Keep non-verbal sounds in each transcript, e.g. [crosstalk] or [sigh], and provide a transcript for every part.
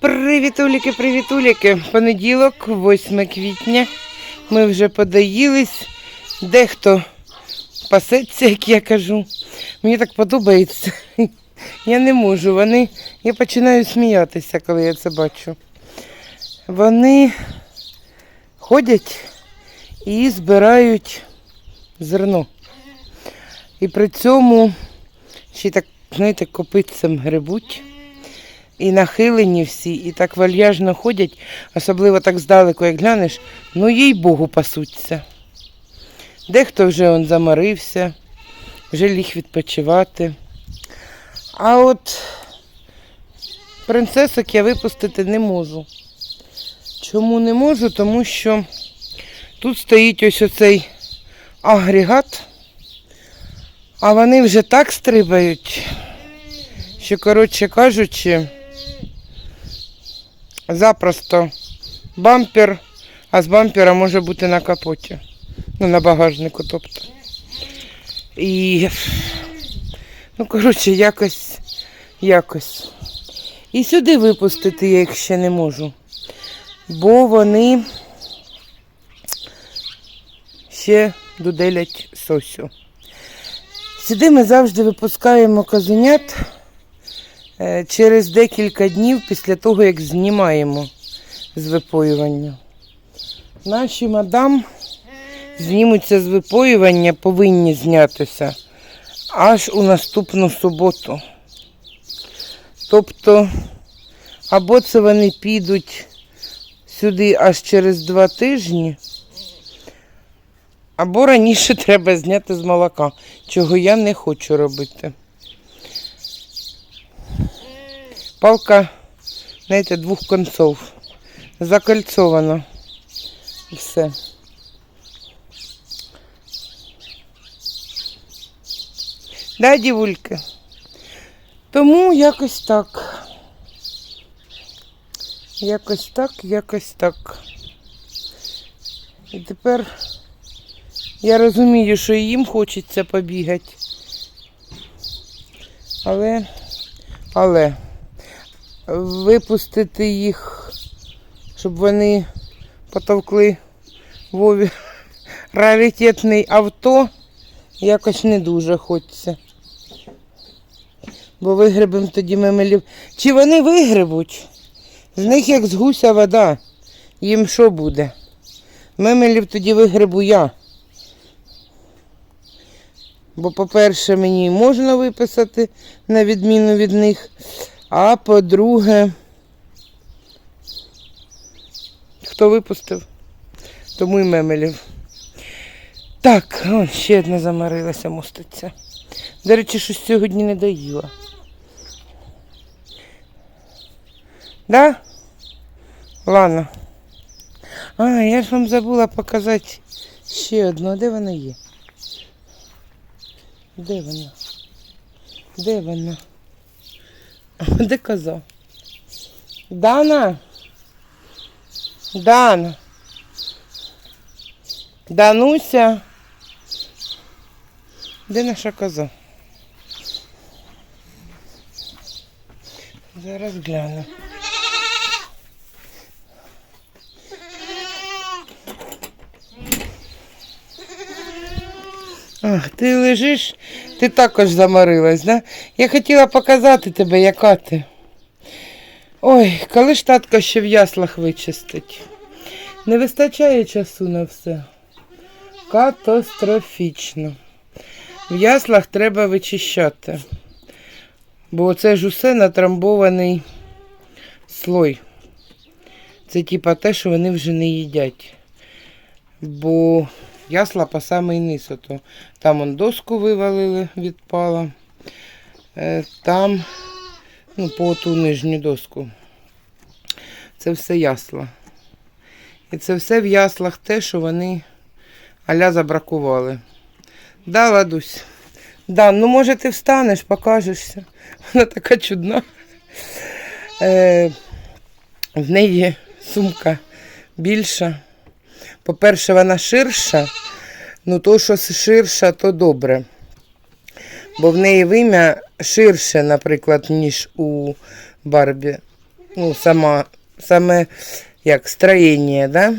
Привітуліки, привітуліки. Понеділок, 8 квітня. Ми вже подаїлись. Дехто пасеться, як я кажу. Мені так подобається. Я не можу. Вони. Я починаю сміятися, коли я це бачу. Вони ходять і збирають зерно. І при цьому ще так, знаєте, копитцем грибуть. І нахилені всі, і так вальяжно ходять, особливо так здалеку, як глянеш, ну їй Богу пасуться. Дехто вже он заморився, вже ліг відпочивати. А от принцесок я випустити не можу. Чому не можу? Тому що тут стоїть ось оцей агрегат, а вони вже так стрибають, що, коротше кажучи, запросто бампер, а з бампера може бути на капоті. Ну, на багажнику, тобто. І, ну, коротше, якось, якось. І сюди випустити я їх ще не можу. Бо вони ще доделять сосю. Сюди ми завжди випускаємо козенят е, через декілька днів після того, як знімаємо з випоювання. Наші мадам знімуться з випоювання, повинні знятися аж у наступну суботу. Тобто, або це вони підуть сюди аж через два тижні, або раніше [laughs] треба зняти з молока, чого я не хочу робити. Палка, знаєте, двох концов. Закольцована. Все. Да, дівульки? Тому якось так. Якось так, якось так. І тепер я розумію, що їм хочеться побігати. Але, але випустити їх, щоб вони потовкли Вові раритетний авто, якось не дуже хочеться. Бо вигребемо тоді мемелів. Чи вони вигребуть? З них як з гуся вода. Їм що буде? Мемелів тоді вигребу я. Бо, по-перше, мені можна виписати на відміну від них. А по-друге, хто випустив, тому і мемелів. Так, о, ще одна замарилася, моститься. До речі, щось сьогодні не доїла. Да? Ладно. А, я ж вам забула показати ще одну. Де вона є? Де вона? Де вона? Де коза? Дана? Дана? Дануся? Де наша коза? Зараз гляну. Ах, ти лежиш, ти також заморилась, да? Я хотіла показати тебе, яка ти. Ой, коли ж татко ще в яслах вичистить. Не вистачає часу на все. Катастрофічно. В яслах треба вичищати. Бо це ж усе натрамбований слой. Це типа те, що вони вже не їдять. Бо ясла по самий низ. Ото. Там он доску вивалили, відпала. Е, Там, ну, по ту нижню доску. Це все ясла. І це все в яслах те, що вони аля забракували. Да, Ладусь? Да, ну може ти встанеш, покажешся. Вона така чудна. Е, в неї сумка більша. По-перше, вона ширша. Ну, то, що ширша, то добре. Бо в неї вим'я ширше, наприклад, ніж у Барбі. Ну, сама, саме як строєння, да?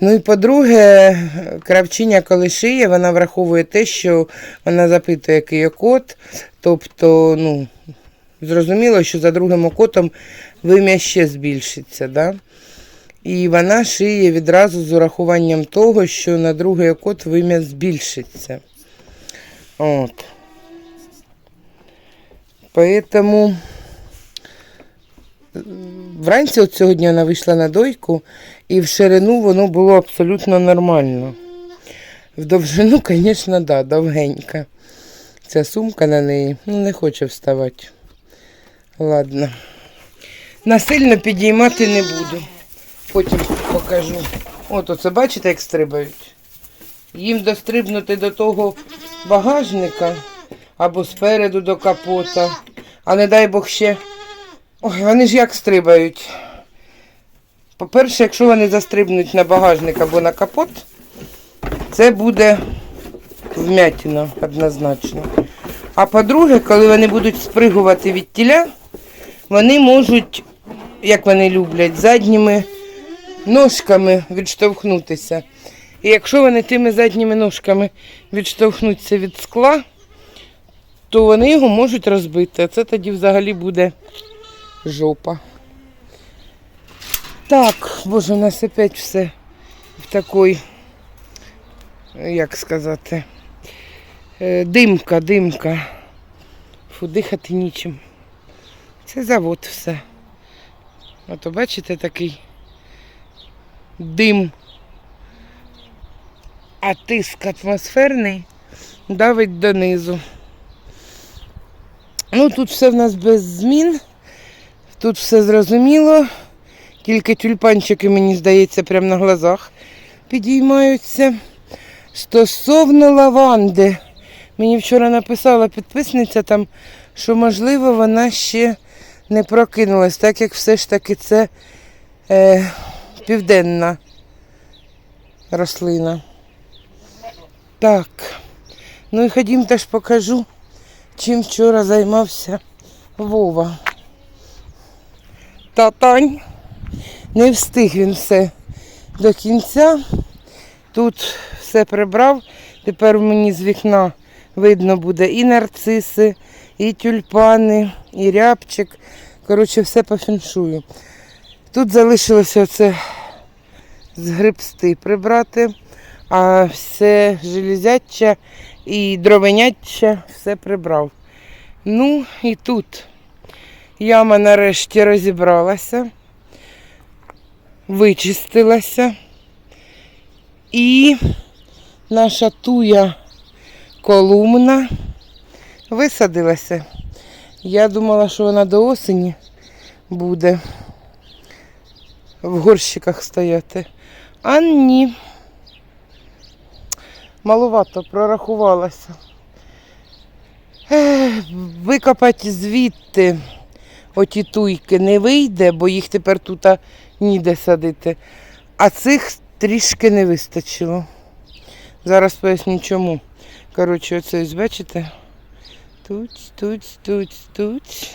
Ну і по-друге, кравчиня, коли шиє, вона враховує те, що вона запитує, який є кот. Тобто, ну, зрозуміло, що за другим окотом вим'я ще збільшиться. Да? І вона шиє відразу з урахуванням того, що на другий окот вим'я збільшиться. От. Поэтому вранці от сьогодні вона вийшла на дойку, і в ширину воно було абсолютно нормально. В довжину, [laughs] звісно, да, довгенька. Ця сумка на неї ну, не хоче вставати. Ладно. Насильно підіймати не буду. Потім покажу. От оце бачите, як стрибають. Їм дострибнути до того багажника або спереду до капота. А не дай Бог ще. Ой, вони ж як стрибають. По-перше, якщо вони застрибнуть на багажник або на капот, це буде вмятина однозначно. А по-друге, коли вони будуть спригувати від тіля, вони можуть, як вони люблять, задніми ножками відштовхнутися. І якщо вони тими задніми ножками відштовхнуться від скла, то вони його можуть розбити. А це тоді взагалі буде жопа. Так, боже, у нас опять все в такій, як сказати, е, димка, димка. Фу, дихати нічим. Це завод все. Ото бачите такий дим. А тиск атмосферний давить донизу. Ну, тут все в нас без змін. Тут все зрозуміло. Тільки тюльпанчики, мені здається, прямо на глазах підіймаються. Стосовно лаванди. Мені вчора написала підписниця там, що можливо вона ще не прокинулась, так як все ж таки це е, південна рослина. Так. Ну і ходім теж покажу, чим вчора займався Вова. Татань. Не встиг він все до кінця. Тут все прибрав. Тепер мені з вікна видно буде і нарциси, і тюльпани, і рябчик. Коротше, все по фіншую. Тут залишилося оце згребсти прибрати, а все железяче і дровеняче все прибрав. Ну і тут яма нарешті розібралася, вичистилася. І наша туя колумна висадилася. Я думала, що вона до осені буде в горщиках стояти. А ні. Маловато прорахувалася. Викопати звідти оті туйки не вийде, бо їх тепер тут ніде садити. А цих трішки не вистачило. Зараз поясню чому. Коротше, оце ось бачите? Тут, тут, тут, тут.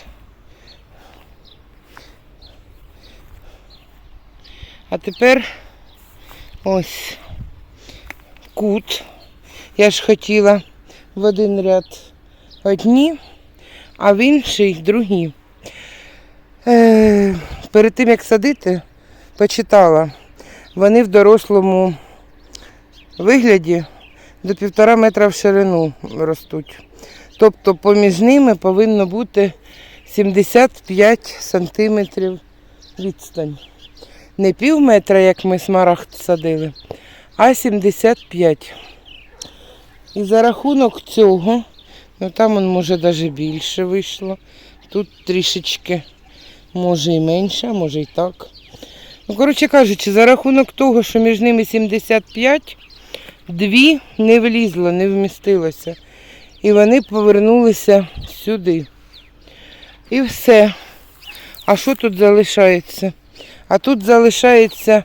А тепер ось кут. Я ж хотіла в один ряд одні, а в інший другі. Е, перед тим як садити, почитала, вони в дорослому вигляді до півтора метра в ширину ростуть. Тобто поміж ними повинно бути 75 сантиметрів відстань. Не пів метра, як ми смарагд садили, а 75. І за рахунок цього, ну там он може навіть більше вийшло. Тут трішечки, може і менше, може і так. Ну, коротше кажучи, за рахунок того, що між ними 75, дві не влізло, не вмістилося. І вони повернулися сюди. І все. А що тут залишається? А тут залишається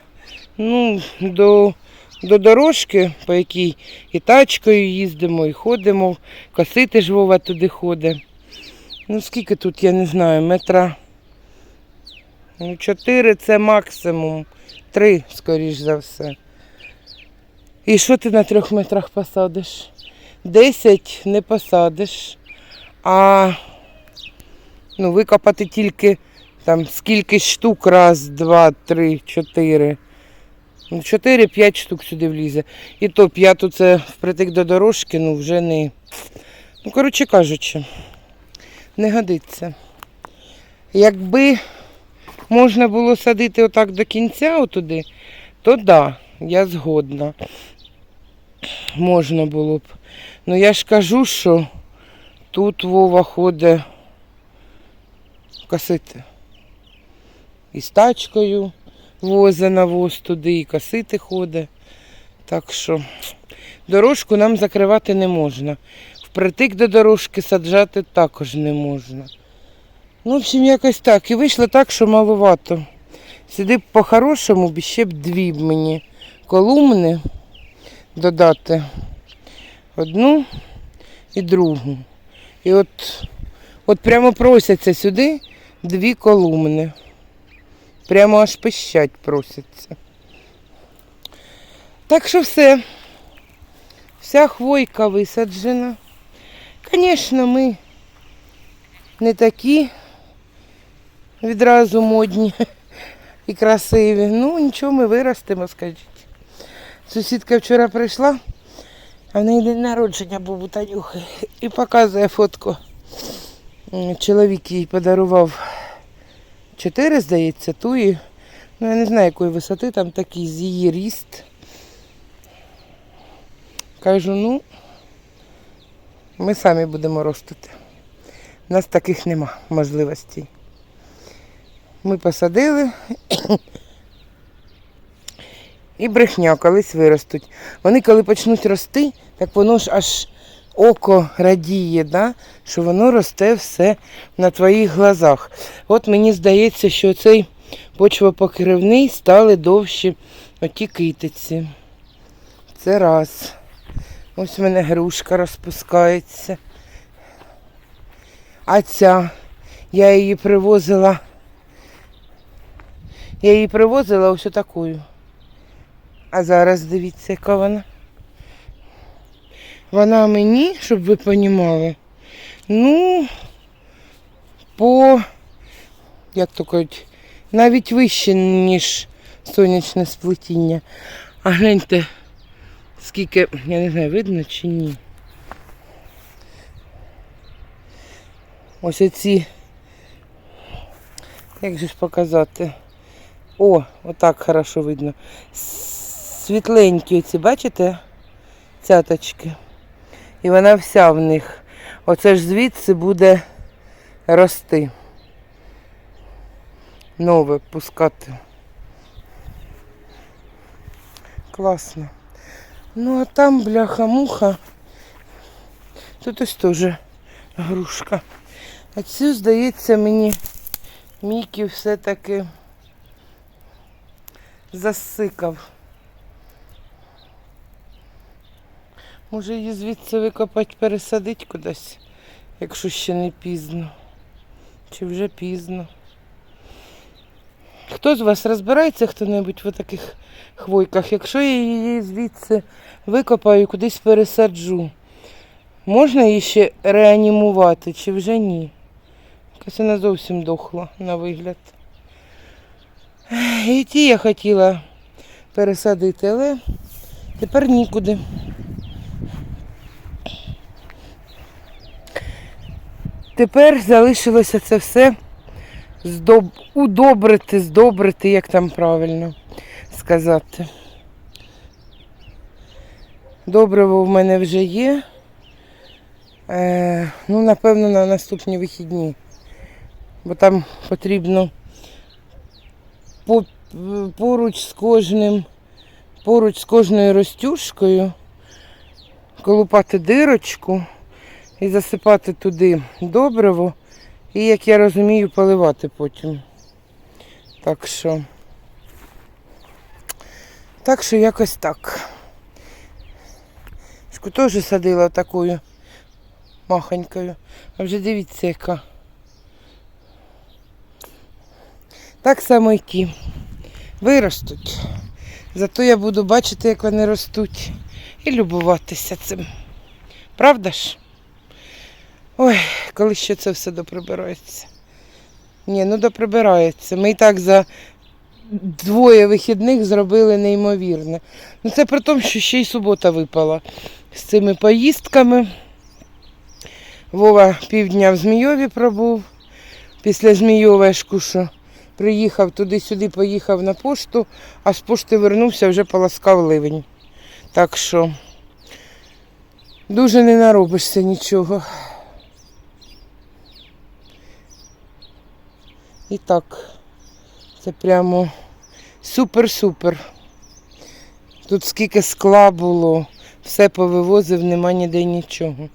ну, до, до дорожки, по якій і тачкою їздимо, і ходимо. Косити ж туди ходить. Ну, скільки тут, я не знаю, метра. Ну, чотири це максимум. Три, скоріш за все. І що ти на трьох метрах посадиш? Десять не посадиш. А ну, викопати тільки там скільки штук, раз, два, три, чотири. Ну, чотири-п'ять штук сюди влізе. І то п'яту це впритик до дорожки, ну вже не. Ну, коротше кажучи, не годиться. Якби можна було садити отак до кінця отуди, то да, я згодна. Можна було б. Ну я ж кажу, що тут Вова ходить косити. І з тачкою возить навоз туди, і косити ходить. Так що дорожку нам закривати не можна. Впритик до дорожки саджати також не можна. Ну, в общем, якось так. І вийшло так, що маловато. Сюди б по-хорошому ще б дві б мені колумни додати. Одну і другу. І от, от прямо просяться сюди дві колумни. Прямо аж пищать просяться. Так що все. Вся хвойка висаджена. Звісно, ми не такі відразу модні і красиві. Ну, нічого, ми виростемо, скажіть. Сусідка вчора прийшла, а в неї день народження був у Танюхи і показує фотку. Чоловік їй подарував чотири, здається, туї. Ну, я не знаю, якої висоти, там такий з її ріст. Кажу, ну, ми самі будемо ростити. У нас таких нема можливостей. Ми посадили і брехня колись виростуть. Вони коли почнуть рости, так воно ж аж око радіє, да? що воно росте все на твоїх глазах. От мені здається, що цей почвопокривний стали довші оті китиці. Це раз. Ось в мене грушка розпускається. А ця, я її привозила. Я її привозила ось такою. А зараз дивіться, яка вона. Вона мені, щоб ви понімали, ну, по, як то кажуть, навіть вище, ніж сонячне сплетіння. А гляньте, скільки, я не знаю, видно чи ні. Ось оці, як же ж показати? О, отак хорошо видно. Світленькі оці, бачите? Цяточки. І вона вся в них. Оце ж звідси буде рости. Нове пускати. Класно. Ну а там бляха-муха. Тут ось теж грушка. А цю, здається, мені Мікі все-таки засикав. Може її звідси викопати, пересадити кудись, якщо ще не пізно. Чи вже пізно. Хто з вас розбирається хто-небудь в таких хвойках? Якщо я її звідси викопаю, кудись пересаджу, можна її ще реанімувати чи вже ні? Якась вона зовсім дохла на вигляд. І ті я хотіла пересадити, але тепер нікуди. Тепер залишилося це все здоб... удобрити, здобрити, як там правильно сказати. Добриво в мене вже є. Е, ну, напевно, на наступні вихідні. Бо там потрібно по- поруч з кожним, поруч з кожною розтюжкою колупати дирочку і засипати туди добриво. І, як я розумію, поливати потім. Так що. Так що якось так. Шку теж садила такою махонькою. А вже дивіться яка. Так само й ті. Виростуть. Зато я буду бачити, як вони ростуть. І любуватися цим. Правда ж? Ой, коли ще це все доприбирається. Ні, ну доприбирається. Ми і так за двоє вихідних зробили неймовірне. Ну це при тому, що ще й субота випала з цими поїздками. Вова півдня в Змійові пробув. Після Змійова кушу. Приїхав туди-сюди, поїхав на пошту, а з пошти вернувся, вже поласкав ливень. Так що дуже не наробишся нічого. І так, це прямо супер-супер. Тут скільки скла було, все повивозив, нема ніде нічого.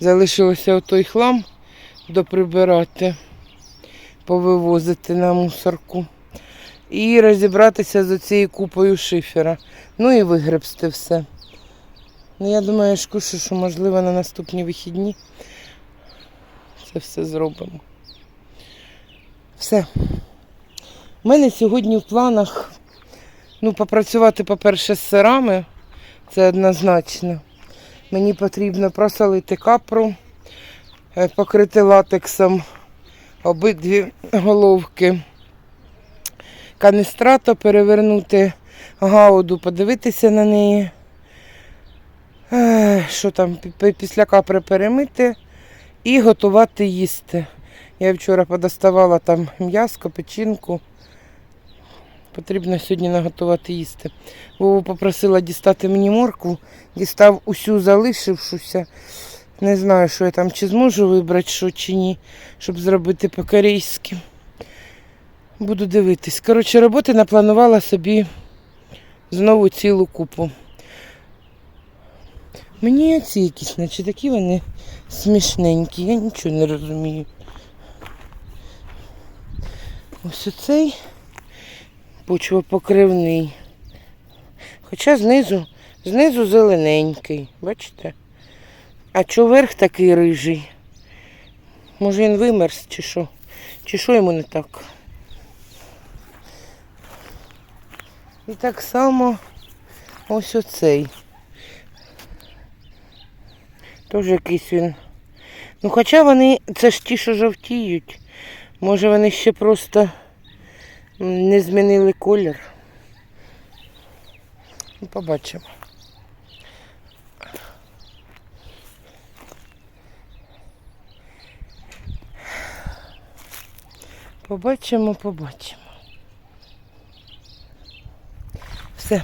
Залишилося отой хлам доприбирати, повивозити на мусорку. І розібратися з цією купою шифера. Ну і вигребсти все. Ну, я думаю, Шкушу, що можливо на наступні вихідні це все зробимо. Все. У мене сьогодні в планах ну, попрацювати, по-перше, з сирами. Це однозначно. Мені потрібно просолити капру, е, покрити латексом обидві головки. Каністрато перевернути гауду, подивитися на неї. Е, Що там, пі- пі- після капри перемити і готувати їсти. Я вчора подоставала там м'яско, печінку. Потрібно сьогодні наготувати їсти. Вову попросила дістати мені моркву, дістав усю залишившуся. Не знаю, що я там чи зможу вибрати, що чи ні, щоб зробити по-корейськи. Буду дивитись. Коротше, роботи напланувала собі знову цілу купу. Мені ці якісь, наче такі вони смішненькі, я нічого не розумію. Ось оцей почвопокривний. Хоча знизу, знизу зелененький, бачите? А чого верх такий рижий? Може він вимерз чи що? Чи що йому не так? І так само ось оцей. Теж якийсь він. Ну хоча вони, це ж ті, що жовтіють. Може вони ще просто не змінили колір. Ну, Побачимо. Побачимо, побачимо. Все.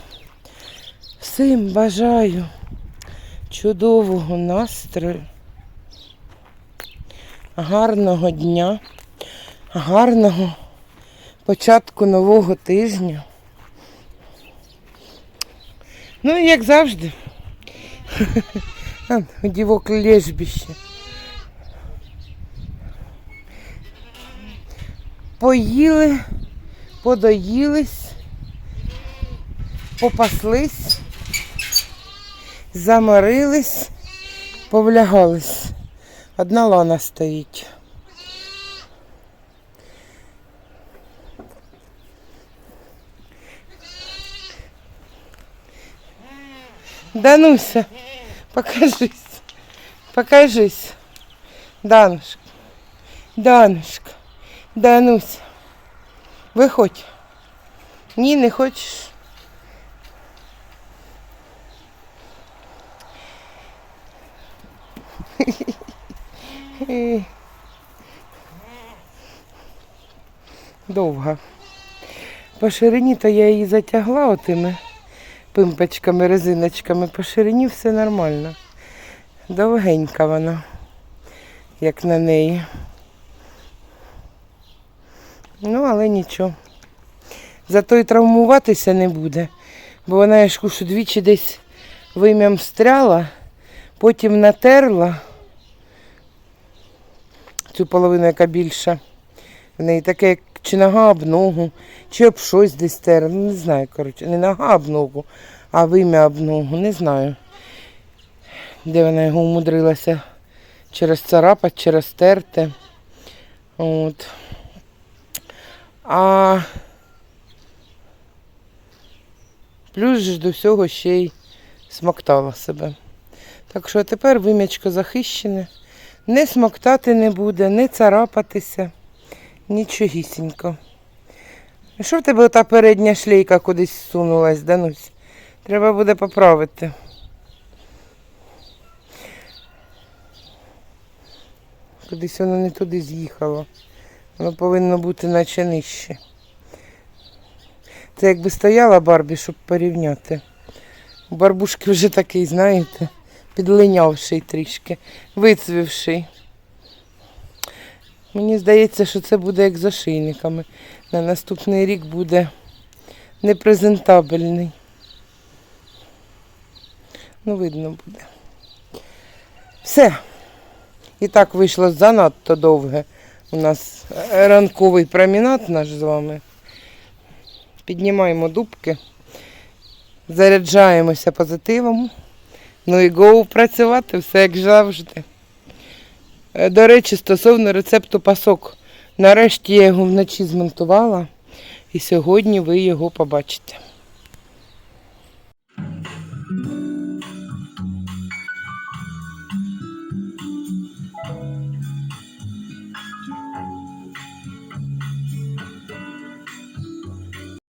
Всім бажаю чудового настрою, гарного дня, гарного початку нового тижня. Ну як завжди. [laughs] У дівок лежбище. Поїли, подоїлись, попаслись, заморились, повлягались. Одна лана стоїть. Дануся, покажись. Покажись. Данушка. Данушка. Дануся. Виходь. Ні, не хочеш. Довга. По ширині то я її затягла отими пимпочками, резиночками. По ширині все нормально. Довгенька вона, як на неї. Ну, але нічого. Зато і травмуватися не буде. Бо вона я ж кушу двічі десь вим'ям стряла, потім натерла цю половину, яка більша. В неї таке як чи нога об ногу, чи об щось десь тер. Не знаю, коротше, не нога об ногу, а вим'я об ногу, не знаю. Де вона його умудрилася через царапати, через терти. От. А плюс ж до всього ще й смоктала себе. Так що тепер вим'ячко захищене. Не смоктати не буде, не царапатися, нічогісінько. Що в тебе ота передня шлейка кудись сунулась, Данусь? Треба буде поправити. Кудись воно не туди з'їхало. Воно повинно бути наче нижче. Це якби стояла Барбі, щоб порівняти. У барбушки вже такий, знаєте, підлинявший трішки, вицвівший. Мені здається, що це буде як з ошейниками. На наступний рік буде непрезентабельний. Ну, видно буде. Все. І так вийшло занадто довге. У нас е, ранковий промінат наш з вами. Піднімаємо дубки, заряджаємося позитивом. Ну і гоу працювати, все як завжди. Е, До речі, стосовно рецепту пасок. Нарешті я його вночі змонтувала, і сьогодні ви його побачите.